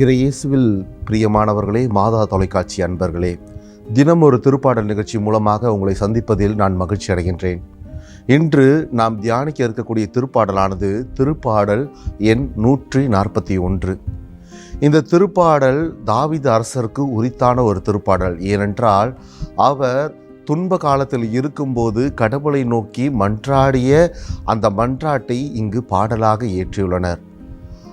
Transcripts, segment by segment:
இறையேசுவில் பிரியமானவர்களே மாதா தொலைக்காட்சி அன்பர்களே தினம் ஒரு திருப்பாடல் நிகழ்ச்சி மூலமாக உங்களை சந்திப்பதில் நான் மகிழ்ச்சி அடைகின்றேன். இன்று நாம் தியானிக்க இருக்கக்கூடிய திருப்பாடலானது திருப்பாடல் எண் நூற்றி நாற்பத்தி ஒன்று. இந்த திருப்பாடல் தாவித அரசருக்கு உரித்தான ஒரு திருப்பாடல். ஏனென்றால் அவர் துன்ப காலத்தில் இருக்கும்போது கடவுளை நோக்கி மன்றாடிய அந்த மன்றாட்டை இங்கு பாடலாக ஏற்றியுள்ளனர்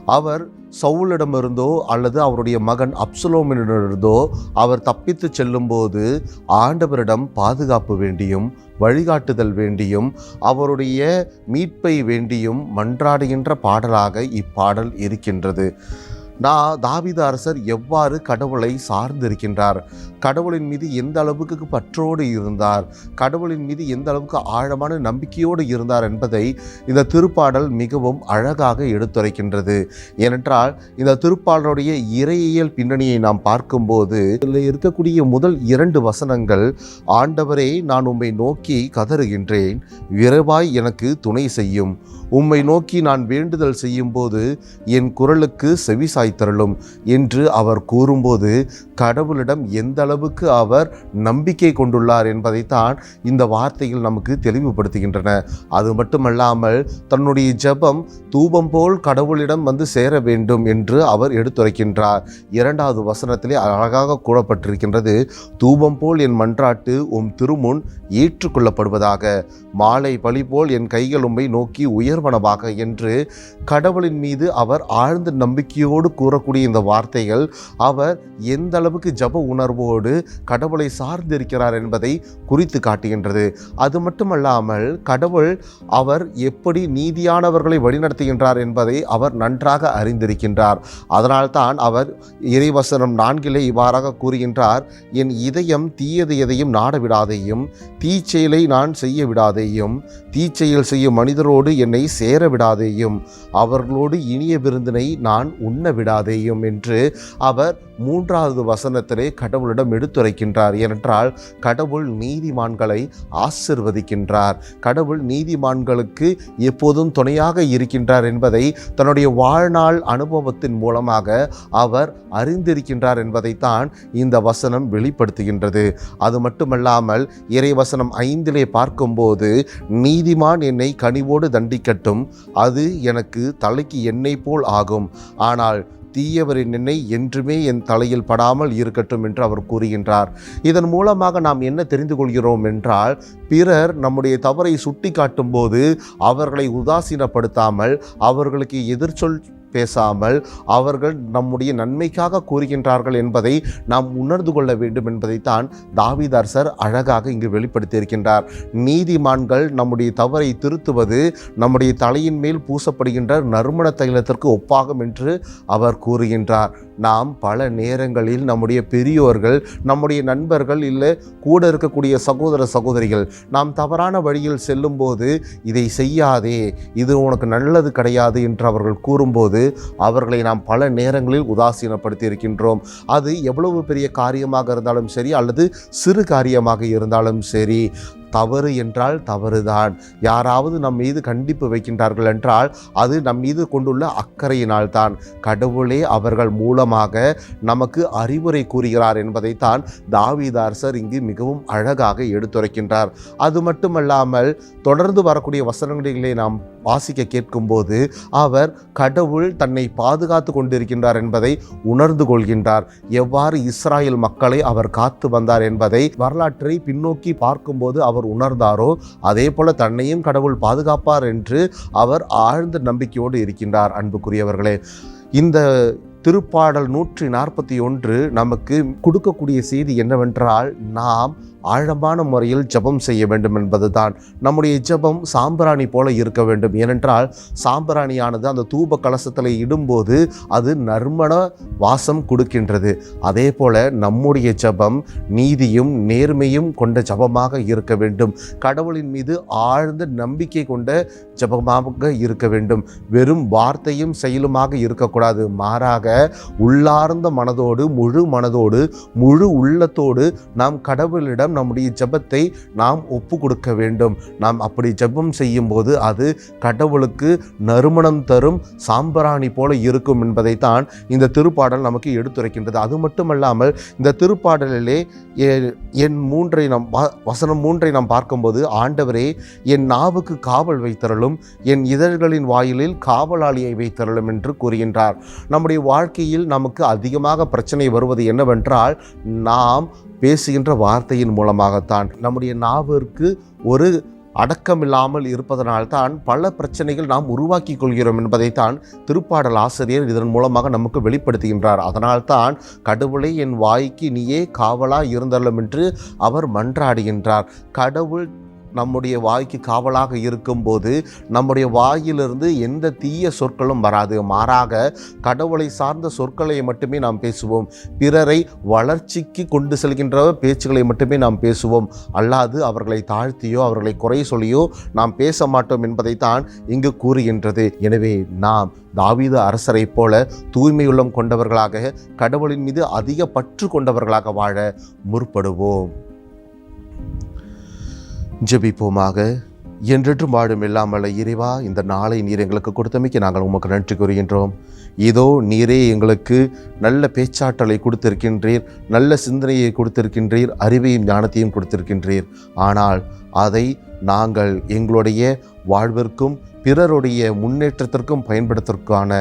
அவர் சவுலிடமிருந்தோ அல்லது அவருடைய மகன் அப்சுலோமினிடமிருந்தோ அவர் தப்பித்து செல்லும்போது ஆண்டவரிடம் பாதுகாப்பு வேண்டியும் வழிகாட்டுதல் வேண்டியும் அவருடைய மீட்பை வேண்டியும் மன்றாடுகின்ற பாடலாக இப்பாடல் இருக்கின்றது. நான் தாவித அரசர் எவ்வாறு கடவுளை சார்ந்திருக்கின்றார்? கடவுளின் மீது எந்த அளவுக்கு பற்றோடு இருந்தார்? கடவுளின் மீது எந்த அளவுக்கு ஆழமான நம்பிக்கையோடு இருந்தார் என்பதை இந்த திருப்பாடல் மிகவும் அழகாக எடுத்துரைக்கின்றது. ஏனென்றால் இந்த திருப்பாடலுடைய இறையியல் பின்னணியை நாம் பார்க்கும்போது இதில் இருக்கக்கூடிய முதல் இரண்டு வசனங்கள் ஆண்டவரே நான் உம்மை நோக்கி கதறுகின்றேன் விரைவாய் எனக்கு துணை செய்யும். உம்மை நோக்கி நான் வேண்டுதல் செய்யும்போது என் குரலுக்கு செவிசாய் தருளும் என்று அவர் கூறும்போது கடவுளிடம் எந்த அளவுக்கு அவர் நம்பிக்கை கொண்டுள்ளார் என்பதைத்தான் இந்த வார்த்தைகள் நமக்கு தெளிவுபடுத்துகின்றன. அது மட்டுமல்லாமல் தன்னுடைய ஜெபம் தூபம் போல் கடவுளிடம் வந்து சேர வேண்டும் என்று அவர் எடுத்துரைக்கின்றார். இரண்டாவது வசனத்திலே அழகாக கூறப்பட்டிருக்கின்றது தூபம் போல் என் மன்றாட்டு உம் திருமுன் ஏற்றுக்கொள்ளப்படுவதாக மாலை பழி போல் என் கைகள் உம்மை நோக்கி உயர்வனவாக என்று கடவுளின் மீது அவர் ஆழ்ந்த நம்பிக்கையோடு கூறக்கூடிய இந்த வார்த்தைகள் அவர் எந்த அளவுக்கு ஜப உணர்வோடு கடவுளை சார்ந்திருக்கிறார் என்பதை குறித்து காட்டுகின்றது. அது மட்டுமல்லாமல் கடவுள் அவர் எப்படி நீதியானவர்களை வழிநடத்துகின்றார் என்பதை அவர் நன்றாக அறிந்திருக்கின்றார். அதனால்தான் அவர் இறைவசனம் நான்கிலே இவ்வாறாக கூறுகின்றார் என் இதயம் தீயது எதையும் நாட விடாதையும் தீச்செயலை நான் செய்ய விடாதேயும் தீச்செயல் செய்யும் மனிதரோடு என்னை சேர விடாதேயும் அவர்களோடு இனிய விருந்தினை நான் உண்ண விடாதேயும் என்று அவர் மூன்றாவது வசனத்திலே கடவுளிடம் எடுத்துரைக்கின்றார். ஏனென்றால் கடவுள் நீதிமான்களை ஆசிர்வதிக்கின்றார். கடவுள் நீதிமான்களுக்கு எப்போதும் துணையாக இருக்கின்றார் என்பதை தன்னுடைய வாழ்நாள் அனுபவத்தின் மூலமாக அவர் அறிந்திருக்கின்றார் என்பதைத்தான் இந்த வசனம் வெளிப்படுத்துகின்றது. அது மட்டுமல்லாமல் இறைவசனம் ஐந்திலே பார்க்கும்போது நீதிமான் என்னை கனிவோடு தண்டிக்கட்டும் அது எனக்கு தலைக்கு என்னை போல் ஆகும். ஆனால் தீயவரின் எண்ணெய் என்றுமே என் தலையில் படாமல் இருக்கட்டும் என்று அவர் கூறுகின்றார். இதன் மூலமாக நாம் என்ன தெரிந்து கொள்கிறோம் என்றால் பிறர் நம்முடைய தவறை சுட்டி காட்டும்போது அவர்களை உதாசீனப்படுத்தாமல் அவர்களுக்கு எதிர்ச்சொல் பேசாமல் அவர்கள் நம்முடைய நன்மைக்காக கூறுகின்றார்கள் என்பதை நாம் உணர்ந்து கொள்ள வேண்டும் என்பதைத்தான் தாவிதாசர் அழகாக இங்கு வெளிப்படுத்தியிருக்கின்றார். நீதிமான்கள் நம்முடைய தவறை திருத்துவது நம்முடைய தலையின் மேல் பூசப்படுகின்ற நறுமண தைலத்திற்கு ஒப்பாகும் என்று அவர் கூறுகின்றார். நாம் பல நேரங்களில் நம்முடைய பெரியோர்கள் நம்முடைய நண்பர்கள் இல்லை கூட இருக்கக்கூடிய சகோதர சகோதரிகள் நாம் தவறான வழியில் செல்லும்போது இதை செய்யாதே இது உனக்கு நல்லது கிடையாது என்று அவர்கள் கூறும்போது அவர்களை நாம் பல நேரங்களில் உதாசீனப்படுத்தி இருக்கின்றோம் அது எவ்வளவு பெரிய காரியமாக இருந்தாலும் சரி அல்லது சிறு காரியமாக இருந்தாலும் சரி. தவறு என்றால் தவறுதான். யாராவது நம் மீது கண்டிப்பு வைக்கின்றார்கள் என்றால் அது நம் மீது கொண்டுள்ள அக்கறையினால் தான் கடவுளே அவர்கள் மூலமாக நமக்கு அறிவுரை கூறுகிறார் என்பதைத்தான் தாவிதார்சர் இங்கு மிகவும் அழகாக எடுத்துரைக்கின்றார். அது மட்டுமல்லாமல் தொடர்ந்து வரக்கூடிய வசனங்களிலே நாம் வாசிக்க கேட்கும்போது அவர் கடவுள் தன்னை பாதுகாத்து கொண்டிருக்கின்றார் என்பதை உணர்ந்து கொள்கின்றார். எவ்வாறு இஸ்ராயல் மக்களை அவர் காத்து வந்தார் என்பதை வரலாற்றை பின்னோக்கி பார்க்கும்போது அவர் உணர்ந்தாரோ அதே போல தன்னையும் கடவுள் பாதுகாப்பார் என்று அவர் ஆழ்ந்த நம்பிக்கையோடு இருக்கின்றார். அன்புக்குரியவர்களே இந்த திருப்பாடல் நூற்றி நாற்பத்தி ஒன்று நமக்கு கொடுக்கக்கூடிய செய்தி என்னவென்றால் நாம் ஆழமான முறையில் ஜெபம் செய்ய வேண்டும் என்பதுதான். நம்முடைய ஜெபம் சாம்பிராணி போல இருக்க வேண்டும். ஏனென்றால் சாம்பிராணியானது அந்த தூப கலசத்தில் இடும்போது அது நறுமண வாசம் கொடுக்கின்றது. அதே போல நம்முடைய ஜெபம் நீதியும் நேர்மையும் கொண்ட ஜெபமாக இருக்க வேண்டும். கடவுளின் மீது ஆழ்ந்த நம்பிக்கை கொண்ட ஜெபமாக இருக்க வேண்டும். வெறும் வார்த்தையும் செயலுமாக இருக்கக்கூடாது. மாறாக உள்ளார்ந்த மனதோடு முழு மனதோடு முழு உள்ளத்தோடு நாம் கடவுளிடம் நம்முடைய ஜெபத்தை நாம் ஒப்பு கொடுக்க வேண்டும். நாம் அப்படி ஜெபம் செய்யும்போது அது கடவுளுக்கு நறுமணம் தரும் சாம்பிராணி போல இருக்கும் என்பதைத்தான் இந்த திருப்பாடல் நமக்கு எடுத்துரைக்கின்றது. அது மட்டுமல்லாமல் இந்த திருப்பாடலிலே என் மூன்றை நாம் வசனம் மூன்றை நாம் பார்க்கும்போது ஆண்டவரே என் நாவுக்கு காவல் வைத்தரலும் என் இதழ்களின் வாயிலில் காவலாளியை வைத்தரலும் என்று கூறுகின்றார். நம்முடைய வாழ்க்கையில் நமக்கு அதிகமாக பிரச்சனை வருவது என்னவென்றால் நாம் பேசுகின்ற வார்த்தையின் மூலமாகத்தான். நம்முடைய நாவிற்கு ஒரு அடக்கமில்லாமல் இருப்பதனால்தான் பல பிரச்சனைகள் நாம் உருவாக்கி கொள்கிறோம் என்பதைத்தான் திருப்பாடல் ஆசிரியர் இதன் மூலமாக நமக்கு வெளிப்படுத்துகின்றார். அதனால்தான் கடவுளை என் வாய்க்கு நீயே காவலாக இருந்தள்ளும் என்று அவர் மன்றாடுகின்றார். கடவுள் நம்முடைய வாய்க்கு காவலாக இருக்கும்போது நம்முடைய வாயிலிருந்து எந்த தீய சொற்களும் வராது. மாறாக கடவுளை சார்ந்த சொற்களை மட்டுமே நாம் பேசுவோம். பிறரை வளர்ச்சிக்கு கொண்டு செல்கின்ற பேச்சுகளை மட்டுமே நாம் பேசுவோம். அல்லாது அவர்களை தாழ்த்தியோ அவர்களை குறை சொல்லியோ நாம் பேச மாட்டோம் என்பதைத்தான் இங்கு கூறுகின்றது. எனவே நாம் தாவீது அரசரைப் போல தூய்மையுள்ளம் கொண்டவர்களாக கடவுளின் மீது அதிக பற்று கொண்டவர்களாக வாழ முற்படுவோம். ஜெபிப்போமாக. என்றென்றும் வாழும் இல்லாமல் இறைவா இந்த நாளை நீர் எங்களுக்கு கொடுத்தமைக்கு நாங்கள் உமக்கு நன்றி கூறுகின்றோம். இதோ நீரே எங்களுக்கு நல்ல பேச்சாற்றலை கொடுத்திருக்கின்றீர் நல்ல சிந்தனையை கொடுத்திருக்கின்றீர் அறிவையும் ஞானத்தையும் கொடுத்திருக்கின்றீர். ஆனால் அதை நாங்கள் எங்களுடைய வாழ்விற்கும் பிறருடைய முன்னேற்றத்திற்கும் பயன்படுத்துவதற்கான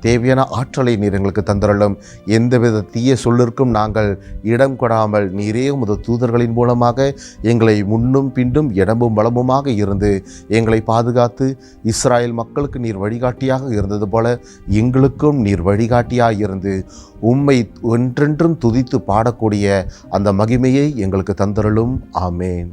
தேவையான ஆற்றலை நீர் எங்களுக்கு தந்தரலும் எந்தவித தீய சொல்லிற்கும் நாங்கள் இடம் கொடாமல் நீரே உமது தூதர்களின் மூலமாக எங்களை முன்னும் பின்னும் இடமும் வளமுமாக இருந்து எங்களை பாதுகாத்து இஸ்ராயல் மக்களுக்கு நீர் வழிகாட்டியாக இருந்தது போல எங்களுக்கும் நீர் வழிகாட்டியாக இருந்து உம்மை ஒன்றென்றும் துதித்து பாடக்கூடிய அந்த மகிமையை எங்களுக்கு தந்தரலும் ஆமேன்.